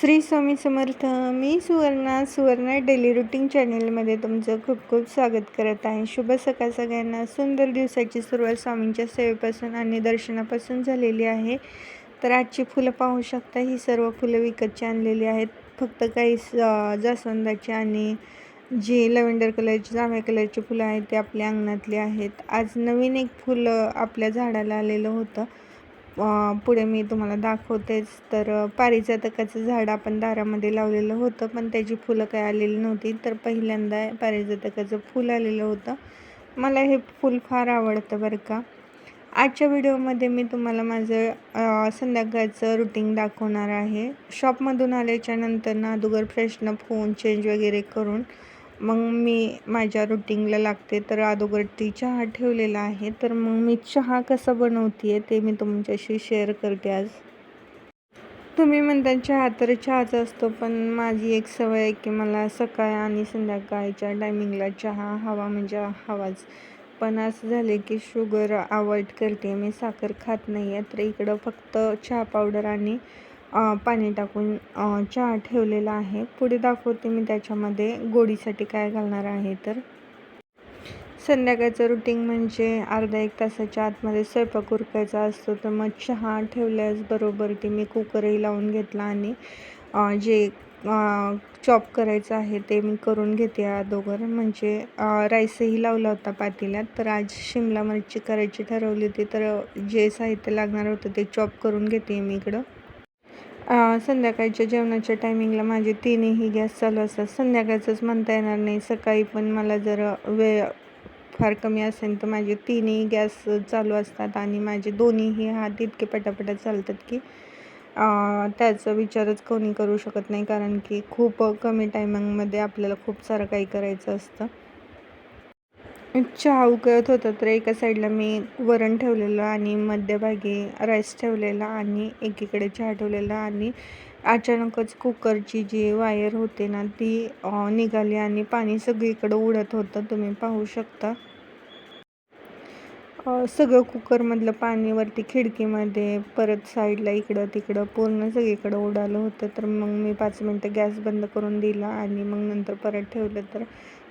श्री स्वामी समर्थ मी Suvarna Suvarna daily routine चॅनलमध्ये तुमचं खूप खूप स्वागत करत आहे. शुभ सकाळ सगळ्यांना. सुंदर दिवसाची सुरुवात स्वामींच्या सेवेपासून आणि दर्शनापासून झालेली आहे. तर आजची फुलं पाहू शकता. ही सर्व फुलं विकतची आणलेली आहेत. फक्त काही स- जास्वंदाची आणि जी लव्हेंडर कलरची जांभळ्या कलरची फुलं आहेत ते आपल्या अंगणातली आहेत. आज नवीन एक फुलं आपल्या झाडाला आलेलं होतं. पुढे मी तुम्हाला दाखवतेच. तर पारिजातकाचं झाड आपण दारामध्ये लावलेलं होतं पण त्याची फुलं काय आलेली नव्हती. तर पहिल्यांदा पारिजातकाचं फुल आलेलं होतं. मला हे फूल फार आवडतं बरं का. आजच्या व्हिडिओमध्ये मी तुम्हाला माझं संध्याकाळचं रुटीन दाखवणार आहे. शॉपमधून आल्याच्यानंतर ना अगोदर फ्रेशनं फोन चेंज वगैरे करून मग मी माझ्या रुटीनला लागते तर अगोदर ती चहा ठेवलेला आहे. तर मग मी चहा कसा बनवते ते मी तुमच्याशी शेअर करते आज. तुम्ही म्हणता चहा तर चहाच असतो पण माझी एक सवय आहे की मला सकाळ आणि संध्याकाळच्या टायमिंगला चहा हवा म्हणजे हवाच. पण असं झाले की शुगर अवॉइड करते. मी साखर खात नाही आहे तर इकडं फक्त चहा पावडर आणि पाणी टाकून चहा ठेवलेला आहे. पुढे दाखवते मी त्याच्यामध्ये गोडीसाठी काय घालणार आहे तर. संध्याकाळचं रुटीन म्हणजे अर्धा एक तासाच्या आतमध्ये स्वयंपाक उरकायचा असतो तर मग चहा ठेवल्यास बरोबर ते मी कुकरही लावून घेतला आणि जे चॉप करायचं आहे ते मी करून घेते अगोदर. म्हणजे राईसही लावला होता पातेल्यात तर आज शिमला मिरची करायची ठरवली होती तर जे साहित्य लागणार होतं ते चॉप करून घेते मी इकडं. संध्याकाळच्या जेवणाच्या टायमिंगला माझे तीनही गॅस चालू असतात. संध्याकाळचंच म्हणता येणार नाही. सकाळी पण मला जर वेळ फार कमी असेल तर माझे तिन्ही गॅस चालू असतात आणि माझे दोन्हीही हात इतके पटापटा चालतात की त्याचा विचारच कोणी करू शकत नाही. कारण की खूप कमी टायमिंगमध्ये आपल्याला खूप सारं काही करायचं असतं. चहा उकळत होता तर एका साईडला मी वरण ठेवलेलं आणि मध्यभागी राईस ठेवलेला आणि एकीकडे चहा ठेवलेला आणि अचानकच कुकरची जी वायर होते ना ती निघाली आणि पाणी सगळीकडं उडत होतं. तुम्ही पाहू शकता. सगळं कुकरमधलं पाणी वरती खिडकीमध्ये परत साईडला इकडं तिकडं पूर्ण सगळीकडं उडालं होतं. तर मग मी पाच मिनटं गॅस बंद करून दिला आणि मग नंतर परत ठेवलं. तर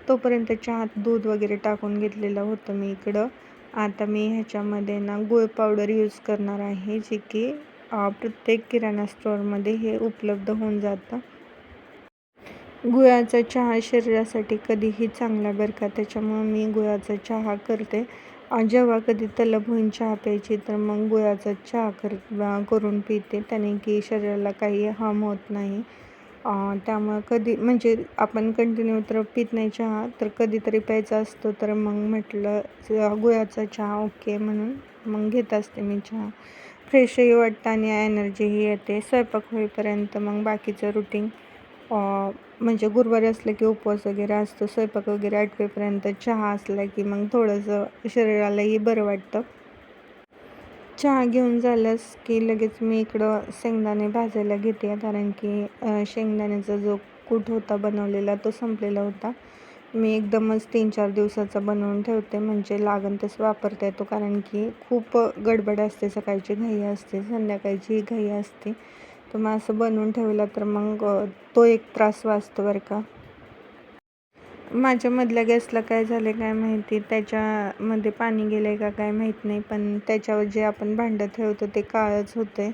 तोपर्यंत चहात दूध वगैरे टाकून घेतलेलं होतं मी इकडं. आता मी ह्याच्यामध्ये ना गुळ पावडर यूज करणार आहे जे की प्रत्येक किराणा स्टोअरमध्ये हे उपलब्ध होऊन जातं. गुळाचा चहा शरीरासाठी कधीही चांगला बरं का त्याच्यामुळं मी गुळाचा चहा करते. जेव्हा कधी तलब होईन चहा प्यायची तर मग गुळाचा चहा कर करून पिते. त्याने की शरीराला काही हार्म होत नाही. त्यामुळं कधी म्हणजे आपण कंटिन्यू तर पित नाही चहा तर कधीतरी प्यायचा असतो तर मग म्हटलं गुळाचा चहा ओके म्हणून मग घेत असते मी चहा. फ्रेशही वाटतं आणि एनर्जीही येते. स्वयंपाक होईपर्यंत मग बाकीचं रुटीन म्हणजे गुरुवारी असलं की उपवास वगैरे असतो स्वयंपाक वगैरे आठवेपर्यंत चहा असला की मग थोडंसं शरीरालाही बरं वाटतं. चहा घेऊन झाल्यास की लगेच मी इकडं शेंगदाणे भाजायला घेते कारण की शेंगदाण्याचा जो कूट होता बनवलेला तो संपलेला होता. मी एकदमच तीन चार दिवसाचा बनवून ठेवते म्हणजे लागण तसं वापरता येतो कारण की खूप गडबड असते सकाळची घाई असते संध्याकाळची घाई असते. तर मग असं बनवून ठेवलं तर मग तो एक त्रास वाचतो बरं का. माझ्यामधल्या गॅसला काय झालं काय माहिती? त्याच्यामध्ये पाणी गेलं आहे का काय माहीत नाही पण त्याच्यावर जे आपण भांडं ठेवतो ते काळच होते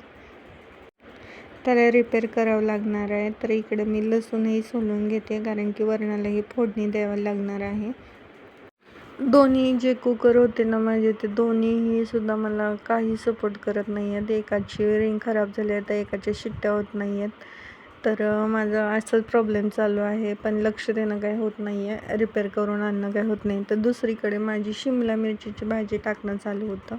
त्याला रिपेअर करावं लागणार आहे. तर इकडे मी लसूणही सोलून घेते कारण की वरणालाही फोडणी द्यावं लागणार आहे. दोन्ही जे कुकर होते ना माझे ते दोन्हीही सुद्धा मला काही सपोर्ट करत नाही आहेत एकाची रिंग खराब झाली आहे तर एकाच्या शिट्ट्या होत नाही आहेत तर माझा असाच प्रॉब्लेम चालू आहे पण लक्ष देणं काय होत नाही आहे रिपेअर करून आणणं काय होत नाही. तर दुसरीकडे माझी शिमला मिरचीची भाजी टाकणं चालू होतं.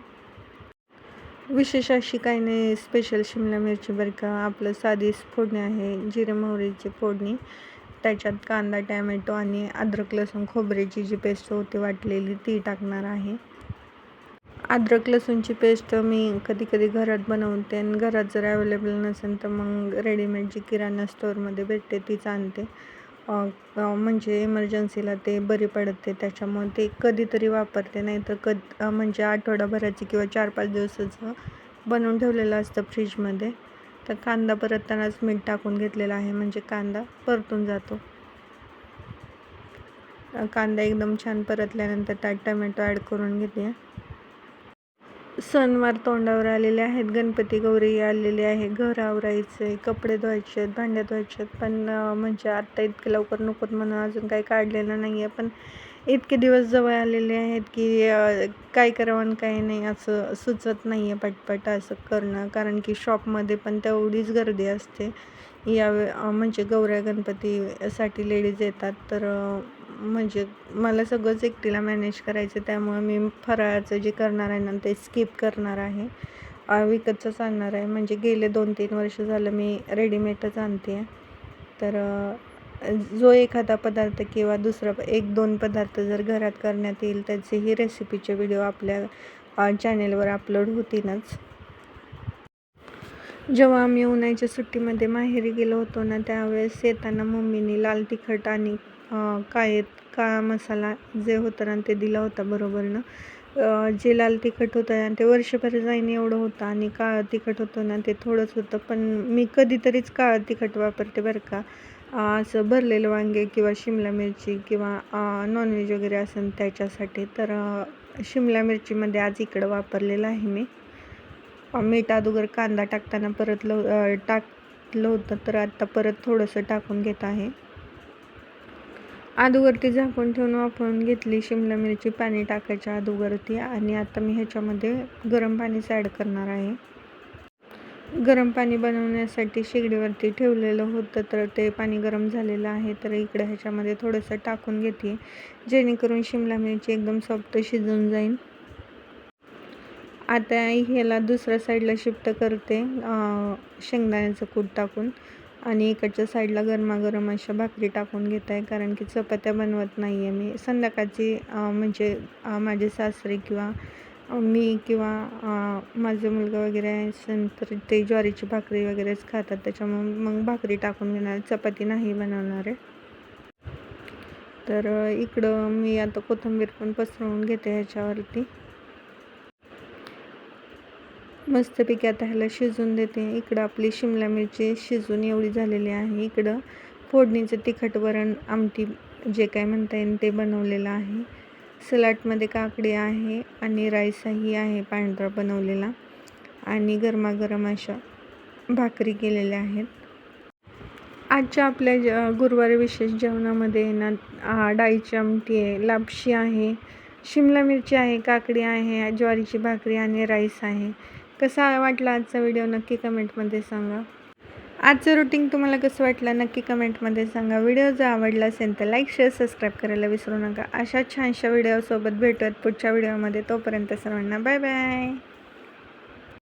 विशेष अशी काही नाही स्पेशल शिमला मिरची बरं का. आपलं साधी फोडणी आहे जिरे मोहरीची फोडणी. त्याच्यात कांदा टॅमॅटो आणि अद्रक लसूण खोबऱ्याची जी पेस्ट होती वाटलेली ती टाकणार आहे. अद्रक लसूणची पेस्ट मी कधी कधी घरात बनवते आणि घरात जर अवेलेबल नसेल तर मग रेडीमेड जी किराणा स्टोअरमध्ये भेटते तीच आणते. म्हणजे इमर्जन्सीला ते बरी पडते त्याच्यामुळे ते कधीतरी वापरते. नाही तर कध म्हणजे आठवडाभराची किंवा चार पाच दिवसाचं बनवून ठेवलेलं असतं फ्रीजमध्ये तर कांदा परततानाच मीठ टाकून घेतलेला आहे म्हणजे कांदा परतून जातो. कांदा एकदम छान परतल्यानंतर त्यात टमॅटो ॲड करून घेते. सणवार तोंडावर आलेले आहेत गणपती गौरी आलेले आहे घर आवरायचं आहे कपडे धुवायचे आहेत भांड्या धुवायचे आहेत पण म्हणजे आत्ता इतके लवकर नकोत म्हणून अजून काही काढलेलं नाही आहे पण इतके दिवस जवळ आलेले आहेत की काय करावं आणि काय नाही असं सुचत नाही आहे पटपट असं करणं. कारण की शॉपमध्ये पण तेवढीच गर्दी असते. या म्हणजे गौऱ्या गणपतीसाठी लेडीज येतात. तर म्हणजे मला सगळंच एकटीला मॅनेज करायचं त्यामुळे मी फराळाचं जे करणार आहे ना ते स्किप करणार आहे. अ, विकतचंच आणणार आहे. म्हणजे गेले दोन तीन वर्ष झालं मी रेडीमेडच आणते आहे तर जो एखादा पदार्थ किंवा दुसरा एक दोन पदार्थ जर घरात करण्यात येईल त्याचेही रेसिपीचे व्हिडिओ आपल्या चॅनेलवर अपलोड होतीलच. जेव्हा आम्ही उन्हाळ्याच्या सुट्टीमध्ये माहेरी गेलो होतो ना त्यावेळेस येताना मम्मीने लाल तिखट आणि अं, काळा मसाला जे होतं ना ते दिला होता बरोबरनं ना? जे लाल तिखट होतं ना ते वर्षभर जाईन एवढं होतं आणि काळं तिखट होतं ना ते थोडंच होतं. पण मी कधीतरीच काळं तिखट वापरते बरं का. असं भरलेलं वांगे किंवा शिमला मिरची किंवा नॉनव्हेज वगैरे असेल त्याच्यासाठी तर शिमला मिरचीमध्ये आज इकडं वापरलेलं आहे मी. मीठ अगोदर कांदा टाकताना परत लव टाकलं होतं तर आत्ता परत थोडंसं टाकून घेत आहे. अगोदरती झाकून ठेवून वापरून घेतली शिमला मिरची पाणी टाकायच्या अगोदरती आणि आता मी ह्याच्यामध्ये गरम पाणीच ॲड करणार आहे. गरम पाणी बनवण्यासाठी शेगडीवरती ठेवलेलं होतं तर ते पाणी गरम झालेलं आहे. तर इकडे ह्याच्यामध्ये थोडंसं टाकून घेते जेणेकरून शिमला मिरची एकदम सॉफ्ट शिजून जाईल. आता ह्याला दुसऱ्या साईडला शिफ्ट करते शेंगदाण्याचं कूट टाकून. आणि इकडच्या साईडला गरमागरम अशा भाकरी टाकून घेत आहे कारण की चपात्या बनवत नाही आहे मी. संध्याकाळची म्हणजे माझे सासरे किंवा मी किंवा माझा मुलगा वगैरे असेल तर ते ज्वारीची भाकरी वगैरेच खातात. त्याच्यामुळे मग भाकरी टाकून घेणार. चपाती नाही बनवणार आहे. तर इकडं मी आता कोथिंबीर पण पसरवून घेते ह्याच्यावरती. मस्तपैकी आता ह्याला शिजून देते. इकडं आपली शिमला मिरची शिजून एवढी झालेली आहे. इकडं फोडणीचं तिखट वरण आमटी जे काय म्हणता येईल ते बनवलेलं आहे. सलाडमध्ये काकडी आहे आणि राईसही आहे पांढरा बनवलेला. आणि गरमागरम अशा भाकरी केलेल्या आहेत. आजच्या आपल्या ज गुरुवारी विशेष जेवणामध्ये ना आ, डाळीची आमटी आहे लापशी आहे शिमला मिरची आहे काकडी आहे ज्वारीची भाकरी आणि राईस आहे. कसा वाटला आजचा व्हिडिओ नक्की कमेंटमध्ये सांगा. आजचं रुटीन तुम्हाला कसं वाटलं? नक्की कमेंटमध्ये सांगा. व्हिडिओ जर आवडला असेल तर लाईक शेअर सबस्क्राईब करायला विसरू नका. अशा छानशा व्हिडिओसोबत भेटूयात पुढच्या व्हिडिओमध्ये तोपर्यंत सर्वांना बाय बाय